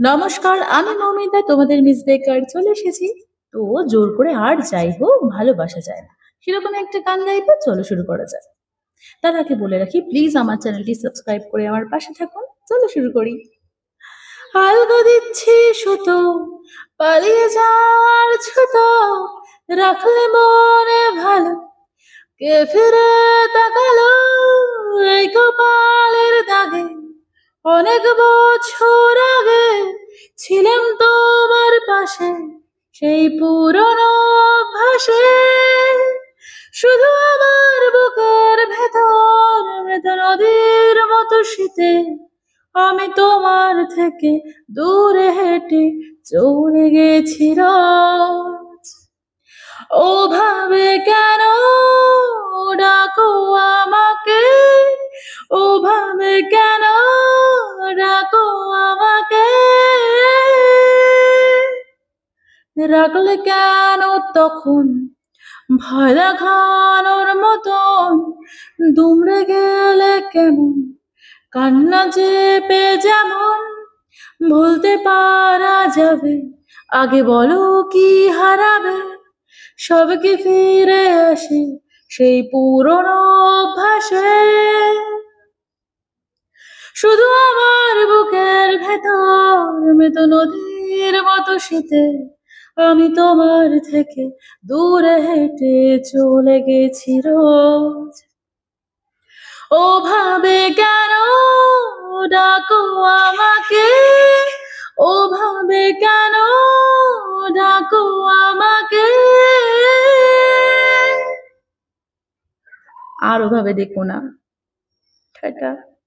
নমস্কার, আমি মৌমিতা তোমাদের মিস বেকার চলে এসেছি। তো জোর করে আর যাই হোক, ভালোবাসা যায় না। সেরকম একটা গান গাইবো, চলো শুরু করা যাক। তার আগে বলে রাখি প্লিজ আমার চ্যানেলটি সাবস্ক্রাইব করে আমার পাশে থাকুন। চলো শুরু করি। আলগো দিচ্ছি সুতো, পালিয়ে যাওয়ার ছুতো, রাখলে মনে ভালো। কে ফিরে তাকালো এই কপালের দাগে। অনেক বছর আগে ছিলাম তোমার পাশে, সেই পুরনো ভাসে শুধু আমার বুকের ভেতর, মৃত নদীর মতো শীতে আমি তোমার থেকে দূরে হেঁটে চলে গেছি ওভাবে কেন ডাকো আমাকে? ওভাবে কেন আমাকে রাখলে কেন তখন? ভয় দেখানোর মতন। দুমড়ে গেলে কেমন? কান্না চেপে যেমন। বলতে পারা যাবে। আগে বলো কি হারাবে? সব কি ফিরে আসে সেই পুরনো অভ্যাসে? শুধু আমার মৃত নদীর মতো শীতে আমি তোমার থেকে দূরে হেঁটে চলে গেছি রোজ। ওভাবে কেন ডাকো আমাকে? ওভাবে কেন ডাকো আমাকে? আর ওভাবে দেখো না। টাটা